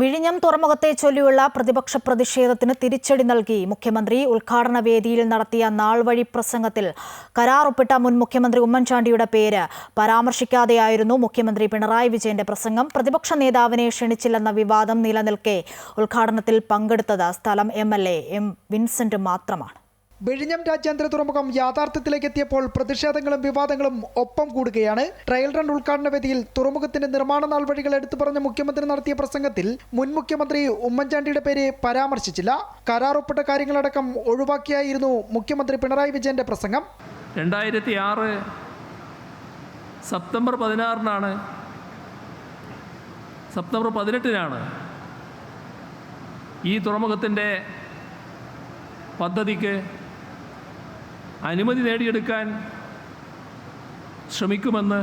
വിഴിഞ്ഞം തുറമുഖത്തെ ചൊല്ലിയുള്ള പ്രതിപക്ഷ പ്രതിഷേധത്തിന് തിരിച്ചടി നൽകി മുഖ്യമന്ത്രി ഉദ്ഘാടന വേദിയിൽ നടത്തിയ നാൾവഴി പ്രസംഗത്തിൽ കരാർ ഒപ്പിട്ട മുൻ മുഖ്യമന്ത്രി ഉമ്മൻചാണ്ടിയുടെ പേര്. പരാമർശിക്കാതെയായിരുന്നു മുഖ്യമന്ത്രി പിണറായി വിജയന്റെ പ്രസംഗം. പ്രതിപക്ഷ നേതാവിനെ ക്ഷണിച്ചില്ലെന്ന വിവാദം നിലനിൽക്കെ ഉദ്ഘാടനത്തിൽ പങ്കെടുത്തത് സ്ഥലം എ എം വിൻസെന്റ് മാത്രമാണ്. വിഴിഞ്ഞം രാജ്യാന്തര തുറമുഖം യാഥാർത്ഥ്യത്തിലേക്ക് എത്തിയപ്പോൾ പ്രതിഷേധങ്ങളും വിവാദങ്ങളും ഒപ്പം കൂടുകയാണ്. ട്രയൽ റൺ ഉദ്ഘാടന വേദിയിൽ തുറമുഖത്തിന്റെ നിർമ്മാണ നാൾ വഴികൾ എടുത്തു പറഞ്ഞ മുഖ്യമന്ത്രി നടത്തിയ പ്രസംഗത്തിൽ മുൻ മുഖ്യമന്ത്രി ഉമ്മൻചാണ്ടിയുടെ പേര് പരാമർശിച്ചില്ല. കരാർ ഒപ്പിട്ട കാര്യങ്ങളടക്കം ഒഴിവാക്കിയായിരുന്നു മുഖ്യമന്ത്രി പിണറായി വിജയന്റെ പ്രസംഗം. രണ്ടായിരത്തി ആറ് സെപ്റ്റംബർ പതിനാറിനാണ് സെപ്റ്റംബർ പതിനെട്ടിനാണ് ഈ തുറമുഖത്തിന്റെ പദ്ധതിക്ക് അനുമതി നേടിയെടുക്കാൻ ശ്രമിക്കുമെന്ന്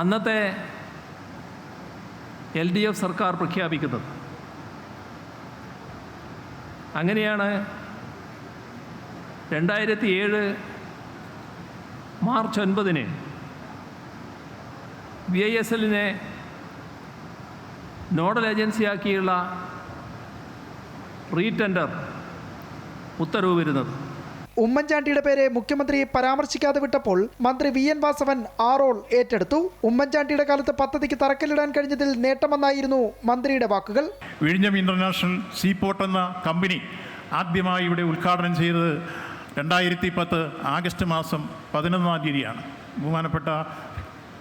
അന്നത്തെ എൽ ഡി എഫ് സർക്കാർ പ്രഖ്യാപിക്കുന്നത്. അങ്ങനെയാണ് രണ്ടായിരത്തി ഏഴ് മാർച്ച് ഒൻപതിന് വി ഐ എസ് എല്ലിനെ നോഡൽ ഏജൻസിയാക്കിയുള്ള റീടെൻഡർ ഉത്തരവ് വരുന്നത്. ഉമ്മൻചാണ്ടിയുടെ പേരെ മുഖ്യമന്ത്രി പരാമർശിക്കാതെ വിട്ടപ്പോൾ മന്ത്രി വി എൻ വാസവൻ ആ റോൾ ഏറ്റെടുത്തു. ഉമ്മൻചാണ്ടിയുടെ കാലത്ത് പദ്ധതിക്ക് തറക്കല്ലിടാൻ കഴിഞ്ഞതിൽ നേട്ടമെന്നായിരുന്നു മന്ത്രിയുടെ വാക്കുകൾ. വിഴിഞ്ഞം ഇന്റർനാഷണൽ സീപോർട്ട് എന്ന കമ്പനി ആദ്യമായി ഇവിടെ ഉദ്ഘാടനം ചെയ്തത് രണ്ടായിരത്തി പത്ത് ആഗസ്റ്റ് മാസം പതിനൊന്നാം തീയതിയാണ്. ബഹുമാനപ്പെട്ട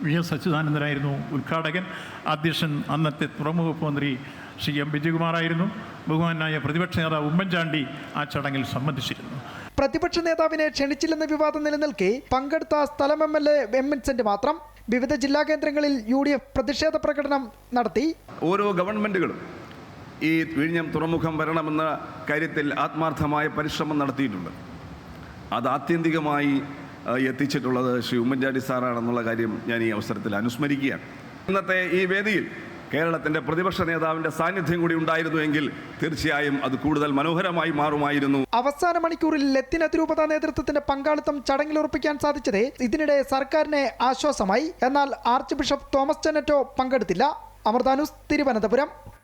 വി എസ് സച്ചിദാനന്ദനായിരുന്നു ഉദ്ഘാടകൻ. അധ്യക്ഷൻ അന്നത്തെ തുറമുഖ മന്ത്രി ശ്രീ എം വിജയകുമാറായിരുന്നു. ബഹുമാനായ പ്രതിപക്ഷ നേതാവ് ഉമ്മൻചാണ്ടി ആ ചടങ്ങിൽ സംബന്ധിച്ചിരുന്നു. പ്രതിപക്ഷ നേതാവിനെ ക്ഷണിച്ചില്ലെന്ന വിവാദം നിലനിൽക്കെ പങ്കെടുത്ത സ്ഥലം M L A M Vincent മാത്രം വിവിധ ജില്ലാ കേന്ദ്രങ്ങളിൽ യു ഡി എഫ് പ്രതിഷേധ പ്രകടനം നടത്തി. ഓരോ ഗവൺമെന്റുകളും ഈ വിഴിഞ്ഞം തുറമുഖം വരണമെന്ന കാര്യത്തിൽ ആത്മാർത്ഥമായ പരിശ്രമം നടത്തിയിട്ടുണ്ട്. അത് ആത്യന്തികമായി എത്തിച്ചിട്ടുള്ളത് ശ്രീ ഉമ്മൻചാണ്ടി സാറാണെന്നുള്ള കാര്യം ഞാൻ ഈ അവസരത്തിൽ അനുസ്മരിക്കുകയാണ്. ഇന്നത്തെ ഈ വേദിയിൽ കേരളത്തിന്റെ പ്രതിപക്ഷ നേതാവിന്റെ സാന്നിധ്യം കൂടി ഉണ്ടായിരുന്നുവെങ്കിൽ തീർച്ചയായും അത് കൂടുതൽ മനോഹരമായി മാറുമായിരുന്നു. അവസാന മണിക്കൂറിൽ ലത്തിൻ അതിരൂപത നേതൃത്വത്തിന്റെ പങ്കാളിത്തം ചടങ്ങിൽ ഉറപ്പിക്കാൻ സാധിച്ചത് ഇതിനിടെ സർക്കാരിനെ ആശ്വാസമായി. എന്നാൽ ആർച്ച് ബിഷപ്പ് തോമസ് ചെന്നറ്റോ പങ്കെടുത്തില്ല. അമൃതാനുസ് തിരുവനന്തപുരം.